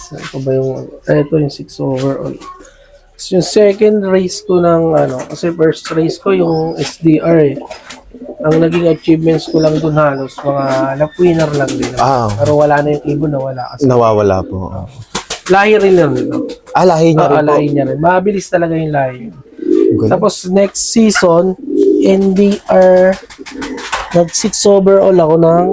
Saan ko ba yung, ah, ito yung 6 overall. So, yung second race ko ng ano, kasi first race ko yung SDR eh. Ang naging achievements ko lang dun halos, mga lap winner lang din. Ah. Pero wala na yung ibon na wala. Kasi Nawawala po. lahi rin lang nito. Ah, lahi niya Ah, rin po. lahi niya rin. Mabilis talaga yung lahi. Good. Tapos next season, NDR, nag 6 overall ako ng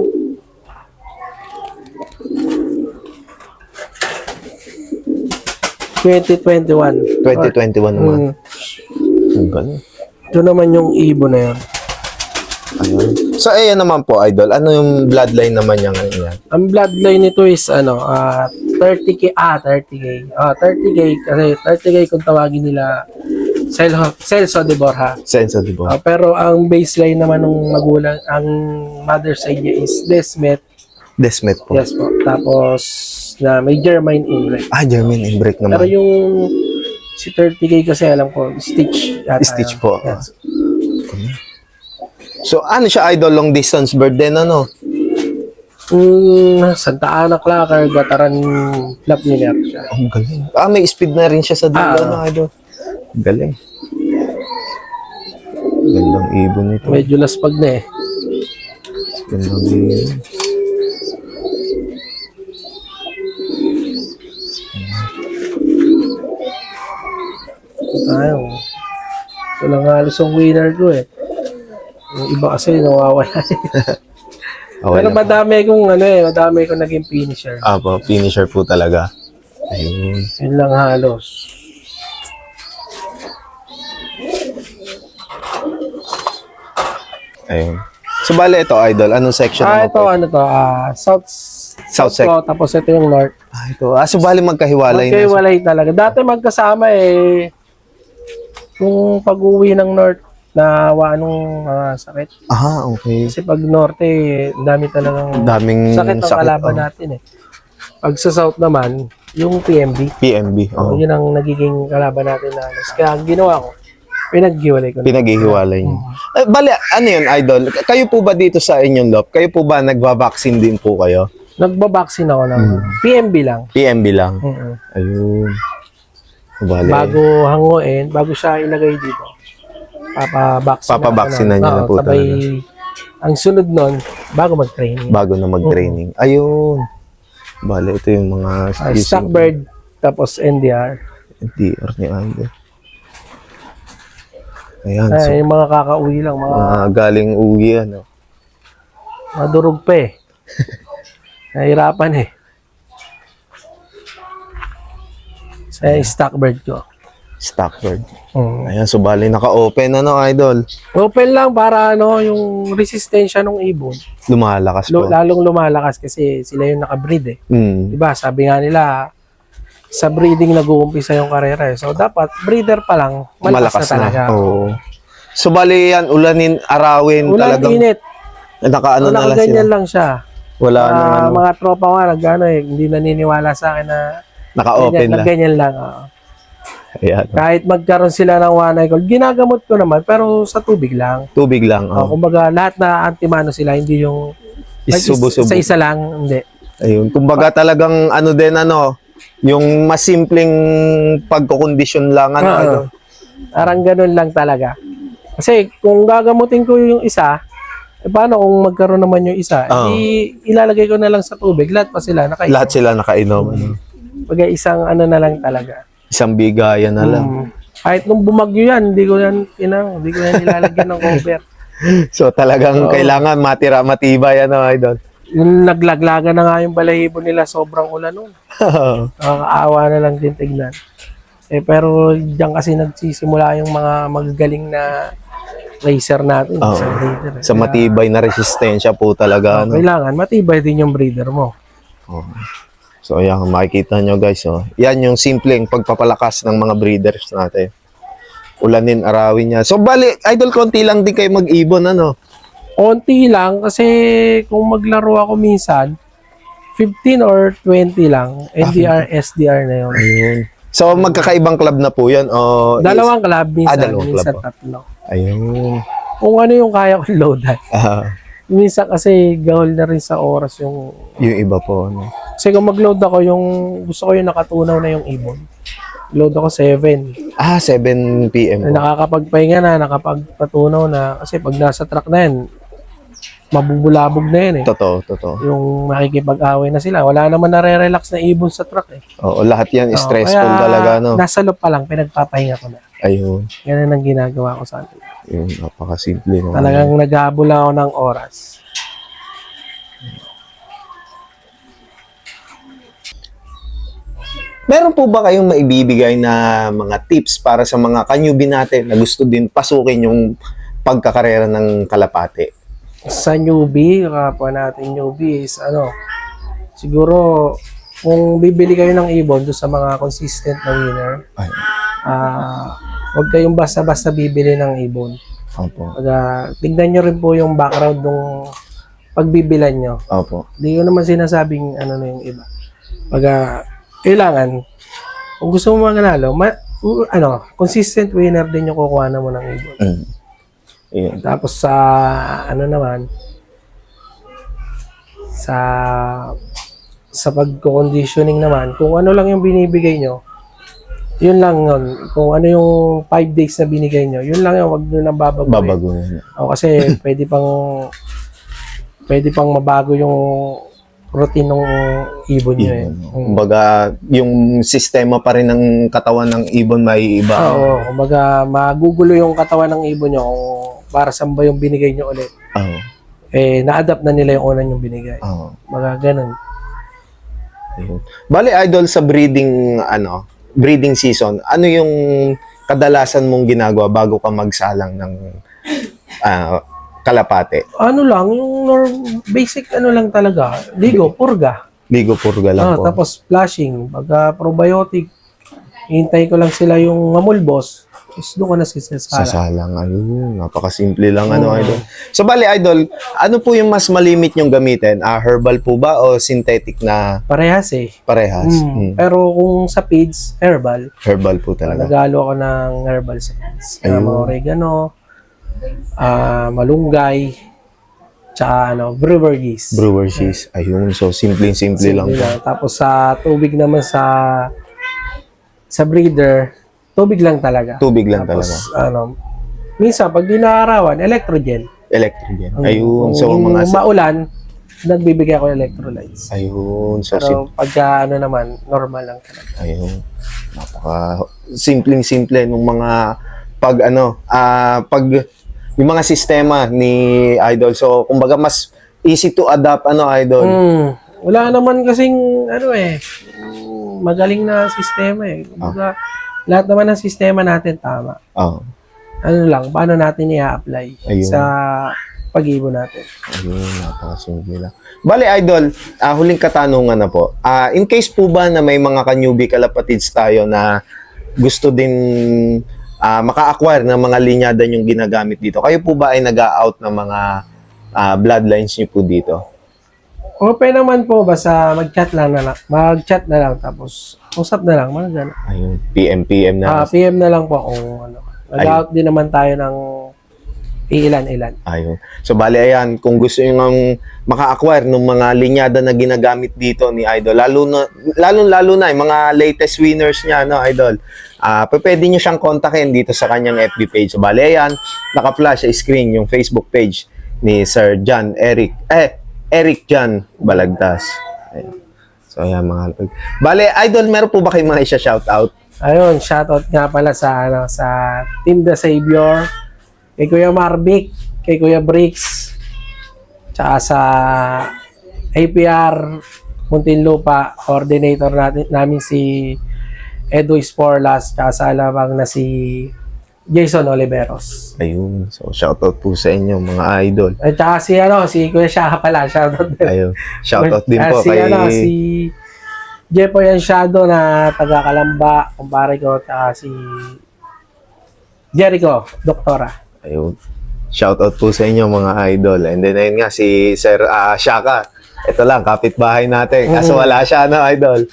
...2021. 2021 naman. Mm. Ang galing. Ito naman yung ibon na yan. Ayun. So, ayan naman po, Idol. Ano yung bloodline naman niya ngayon yan? Ang bloodline nito is ano, ah 30k, ah 30k. Ah 30k kasi 30k kung tawagin nila Celso, Celso de Borja. Senso, di ba? Ah, pero ang baseline naman ng magulang, ang mother side niya is Desmet. Desmet po. Yes po. Tapos na may German English. Ah, German inbreak Pero naman. yung si 30k kasi alam ko, Stitch. Yata Stitch po. Yes. So, ano siya, Idol? Long distance bird din, ano? Mm, Santa Ana Clacker, Gataran Lap Miller siya. Ang galing. Ah, may speed na rin siya sa dulo, Ah. ano, Idol? Ang galing. Gandang ibon nito. Medyo laspag na eh. Gandang ibon. Ito tayo. Ito lang halos ang winner ko eh. Yung iba kasi nawawala. Okay Pero lang. madami kong ano eh, madami kong naging finisher. Ah, po, finisher po talaga. Ayun. Yun lang halos. Ayun. So, bale ito, Idol. Anong section Ah, naman ito po? ano to, ah, south, South sec- po, tapos ito yung north. Ah, ito. Ah, so, bale magkahiwalay na. siya. Magkaiwalay talaga. Dati magkasama eh, kung pag-uwi ng north, na anong ah, sakit. Ah, okay. Kasi pag norte, ang dami talagang Daming sakit ang sakit, kalaban oh. natin eh. Pag sa south naman, yung PMB, PMB. oh. Oh. yun ang nagiging kalaban natin na alas. Kaya ang ginawa ko, pinaghiwalay ko. na. Pinaghihiwalay niyo. Eh, bale, ano yun, Idol? Kayo po ba dito sa inyong lop? Kayo po ba nagba-vaccine din po kayo? Nagbabaksin ako ng Hmm. PMB lang. PMB lang. Mm-mm. Ayun. Bale. Bago hanguin, bago siya ilagay dito, papabaksin Papabaksin na niya na po sabay, ang sunod nun, bago mag-training. bago na mag-training. Ayun. Bale, ito yung mga Uh, Stockbird, tapos NDR. DR ni Idol. Ayan. So, Ay, yung mga kakauwi lang, mga mga galing uwi, ano. madurog pa eh. Nahirapan eh. Sa stockbird ko. Stockbird. Mm. Ayan, so bali naka-open, ano, Idol. Open lang para ano, yung resistensya ng ibon. Lumalakas po. lalong lumalakas kasi sila yung nakabreed eh. Hmm. Diba? Sabi nga nila, sa breeding nag-uumpisa yung karera eh. So, dapat breeder pa lang, malakas, Malakas na talaga. Oo. So bali yan, ulanin, arawin, Ulan, talagang init. nakaano na lang sila. Lang siya. Wala Ah, nang ano, Mga tropa ko nga, nag-ano eh, hindi naniniwala sa akin na naka-open lang. ganyan lang. oo. Ayan. Kahit magkaroon sila ng one eye cold, ginagamot ko naman, pero sa tubig lang. Tubig lang. Oh. Oh. kumbaga, lahat na antimano sila, hindi yung Isubo-subo. sa isa lang, hindi. Ayun. Kumbaga talagang ano din ano, yung mas simpleng pagkukondisyon lang ano. Ano. Parang ganun lang talaga. Kasi kung gagamutin ko yung isa, eh, paano kung magkaroon naman yung isa? Oo. Di, ilalagay ko na lang sa tubig. Lahat pa sila nakainom. Lahat sila nakainom. Ano. Pag isang ano na lang talaga. Isang bigayan na lang. Mm. Kahit nung bumagyo yan, hindi ko yan, ina, hindi ko yan nilalagyan ng cover. So talagang kailangan matira matibay ano idol. Yung naglaglaga na nga yung balahibo nila, sobrang ulan nun. Nakakaawa na lang din tignan. Eh, pero diyan kasi nagsisimula yung mga magagaling na racer natin Oo. sa breeder. eh. Sa matibay na resistensya po talaga ano. Kailangan matibay din yung breeder mo. Oh. So ayan, makikita nyo guys. Oh. Yan yung simpleng pagpapalakas ng mga breeders natin. Ulanin, arawin niya. So bali, idol, konti lang din kayo mag-ibon ano. Konti lang kasi kung maglaro ako minsan, 15 or 20 lang. NDR, SDR na yun. Ayun. So magkakaibang club na po yan. Oh, Dalawang club minsan, Ah, dalawang minsan club, tatlo. Ayun. Kung ano yung kaya kong load Ah, Minsan kasi gahol na rin sa oras yung yung iba po. Ano. Kasi kung mag-load ako, yung gusto ko yung nakatunaw na yung ibon. Load ako 7. Ah, 7 p.m. po. Nakakapagpahinga na, nakapagpatunaw na. Kasi pag nasa truck na yan, mabubulabog na yan eh. Totoo, totoo. Yung makikipag-away na sila. Wala naman nare-relax na ibon sa truck eh. Oo, lahat yan Oo, stressful kaya talaga, no? Nasa loob pa lang, pinagpapahinga ko na. Ayun. Ganun ang ginagawa ko sa akin. Yun, napakasimple. No? Talagang naghabol ako ng oras. Meron po ba kayong maibibigay na mga tips para sa mga kanyubi natin na gusto din pasukin yung pagkakarera ng kalapate? Sa newbie, kapwa natin newbie is ano, siguro kung bibili kayo ng ibon doon sa mga consistent na winner, Ay, ah huwag kayong basta-basta bibili ng ibon. opo. Pag, ah, tignan nyo rin po yung background ng pagbibilan nyo. Opo. Hindi ko naman sinasabing ano na yung iba. Pag ah, kailangan, kung gusto mo mananalo, ma, ano, consistent winner din yung kukuha na mo ng ibon. Mm. Ayun. Tapos sa ano naman sa sa pagko-conditioning naman, kung ano lang yung binibigay nyo, yun lang yun. Kung ano yung 5 days na binigay nyo, yun lang yung wag nyo nang babaguhin. Babaguhin. O kasi pwede pang pwede pang mabago yung routine ng ibon nyo eh. Ibon. Mm. Kumbaga, yung sistema pa rin ng katawan ng ibon may iba. Oo, kumbaga magugulo yung katawan ng ibon nyo kung para saan ba yung binigay nyo ulit. Oo. Eh, na-adapt na nila yung una yung binigay. Oo. Mga ganun. Ayun. Bali, idol, sa breeding, ano, breeding season, ano yung kadalasan mong ginagawa bago ka magsalang ng ah, kalapate? Ano lang, yung norm, basic ano lang talaga. Ligo, purga. Ligo purga lang Ah, po. tapos flashing, pagka probiotic, hintay ko lang sila yung mamulbos. Tapos doon ko na Sa sisasala. salang, ayun, napakasimple lang, ano, Oo. idol. So, bali, idol, ano po yung mas malimit yung gamitin? Ah, herbal po ba o synthetic na Parehas eh. parehas? Mm. Mm. Pero kung sa feeds, herbal, Herbal po talaga. nagalo ako ng herbal sa. Uh, Ayun. mga oregano, ah malunggay, tsaka ano, brewer yeast. Brewer cheese. Ayun, so simple-simple lang lang. Tapos sa tubig naman sa sa breeder, tubig lang talaga. Tubig lang Tapos talaga. ano, minsan pag di naarawan, electrogen. Electric yan. Ang- Ayun, kung so mga... maulan, nagbibigay ako ng electrolytes. Ayun, so sim- Pero pagka ano naman, normal lang talaga. Ayun. Napaka simpleng-simple nung mga pag ano, ah pag yung mga sistema ni Idol. So, kumbaga mas easy to adapt ano Idol. Mm, wala naman kasing ano eh, mm, magaling na sistema eh. Kumbaga, lahat naman ng sistema natin tama. Oh, Ano lang, paano natin i-apply sa pag-ibon natin. ayun, napakasimple lang. Bale Idol, ah, huling katanungan na po. Ah, in case po ba na may mga kanyubi kalapatids tayo na gusto din ah, maka-acquire ng mga linyada yung ginagamit dito. Kayo po ba ay nag-out ng mga ah, bloodlines niyo po dito? Open naman po, basta mag-chat lang na lang. Mag-chat na lang, tapos usap na lang, mga gano'n. Ayun, PM PM na. Ah, PM na lang po kung ano. Nag-out din naman tayo ng iilan-ilan. Ayun. So, bali, ayan, kung gusto nyo ng maka-acquire ng mga linyada na ginagamit dito ni Idol, lalo na, lalo, lalo na, yung mga latest winners niya, no, Idol, ah uh, pwede nyo siyang kontakin dito sa kanyang FB page. So, bali, ayan, naka-flash sa screen yung Facebook page ni Sir John Eric, eh, Eric John Balagtas. Ayan. So, ayan, mga halpag. Bale, Idol, meron po ba kayong mga isa-shoutout? Ayun, shoutout nga pala sa ano sa Team The Savior, kay Kuya Marvic, kay Kuya Bricks, tsaka sa APR Muntinlupa, coordinator natin, namin si Edo Sporlas, tsaka sa alamang na si Jason Oliveros. Ayun. So, shoutout po sa inyo, mga idol. At tsaka si ano, si Kuya Shaka pala, shoutout din. Ayun. Shoutout din Ah, po si, kay... ano, si Jepo Shadow na taga Kalamba, kumpare ko, tsaka si Jericho, doktora. Ayun. Shoutout po sa inyo mga idol. And then ayun nga si Sir ah, Shaka. Ito lang, kapitbahay natin. Kaso Mm. wala siya, no, idol?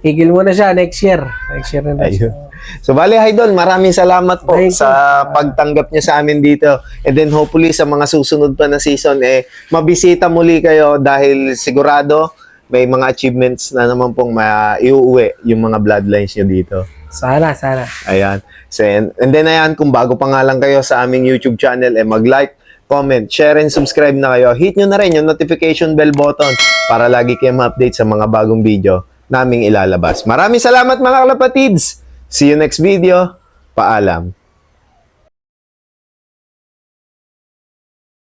Higil mo na siya next year. Next year na Ayun. siya. So, bali, idol, maraming salamat po Thank you. sa pagtanggap niya sa amin dito. And then, hopefully, sa mga susunod pa na season, eh, mabisita muli kayo dahil sigurado may mga achievements na naman pong ma-iuwi yung mga bloodlines nyo dito. Sana, sana. Ayan. So, and, and then ayan, kung bago pa nga lang kayo sa aming YouTube channel, eh mag-like, comment, share, and subscribe na kayo. Hit nyo na rin yung notification bell button para lagi kayo ma-update sa mga bagong video naming ilalabas. Maraming salamat mga kalapatids! See you next video. Paalam.